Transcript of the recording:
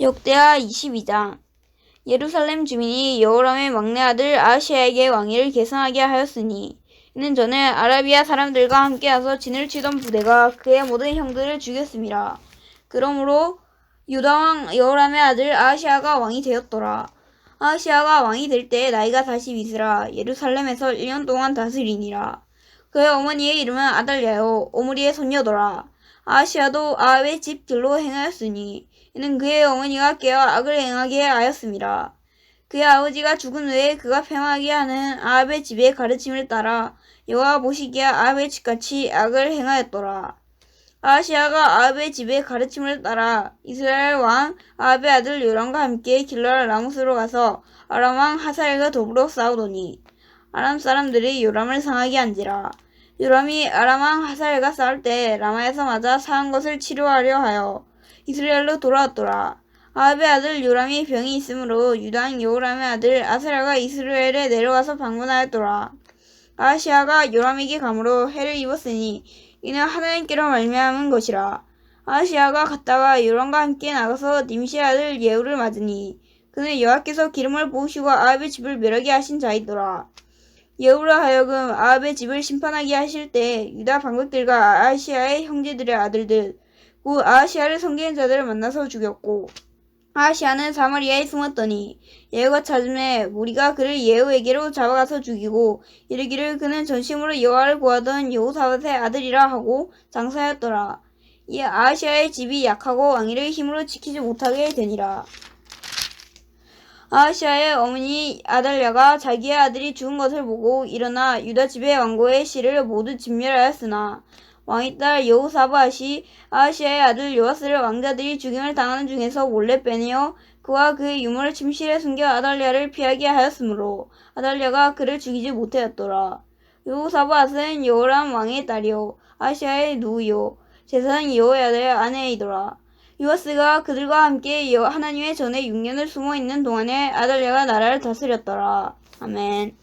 역대하 22장 예루살렘 주민이 여호람의 막내 아들 아시아에게 왕위를 계승하게 하였으니 이는 전에 아라비아 사람들과 함께하서 진을 치던 부대가 그의 모든 형들을 죽였습니다. 그러므로 유다 왕 여호람의 아들 아시아가 왕이 되었더라. 아시아가 왕이 될때 나이가 42세라 예루살렘에서 1년 동안 다스리니라. 그의 어머니의 이름은 아달랴요 오므리의 손녀더라. 아시아도 아합의 집들로 행하였으니 이는 그의 어머니가 깨어 악을 행하게 하였습니다. 그의 아버지가 죽은 후에 그가 폐망하게 하는 아합의 집의 가르침을 따라 여호와 보시기에 아합의 집같이 악을 행하였더라. 아시아가 아합의 집의 가르침을 따라 이스라엘 왕 아합의 아들 요람과 함께 길랄 라모스로 가서 아람 왕 하사엘과 더불어 싸우더니 아람 사람들이 요람을 상하게 한지라. 요람이 아람 왕 하사엘과 싸울 때 라마에서 맞아 상한 것을 치료하려 하여 이스라엘로 돌아왔더라. 아합의 아들 요람이 병이 있으므로 유당 여호람의 아들 아사랴가 이스라엘에 내려가서 방문하였더라. 아시아가 요람에게 감으로 해를 입었으니 이는 하나님께로 말미암은 것이라. 아시아가 갔다가 요람과 함께 나가서 님시의 아들 예후를 맞으니 그는 여호와께서 기름을 부으시고 아합의 집을 멸하게 하신 자이더라. 예후로 하여금 아합의 집을 심판하게 하실 때 유다 방백들과 아시아의 형제들의 아들들 곧 아시아를 섬기는 자들을 만나서 죽였고 아시아는 사마리아에 숨었더니 예후가 찾음에 우리가 그를 예후에게로 잡아가서 죽이고 이르기를 그는 전심으로 여호와를 구하던 여호사밧의 아들이라 하고 장사하였더라. 이 아시아의 집이 약하고 왕위를 힘으로 지키지 못하게 되니라. 아시아의 어머니 아달랴가 자기의 아들이 죽은 것을 보고 일어나 유다 집의 왕고의 씨를 모두 진멸하였으나 왕의 딸 여호사밧이 아시아의 아들 요아스를 왕자들이 죽임을 당하는 중에서 몰래 빼내어 그와 그의 유물을 침실에 숨겨 아달랴를 피하게 하였으므로 아달랴가 그를 죽이지 못하였더라. 여호사밧은 여호람 왕의 딸이요 아시아의 누이요 제사장 여호야다의 아내이더라. 요아스가 그들과 함께 여- 하나님의 전에 6년을 숨어 있는 동안에 아달랴가 나라를 다스렸더라. 아멘.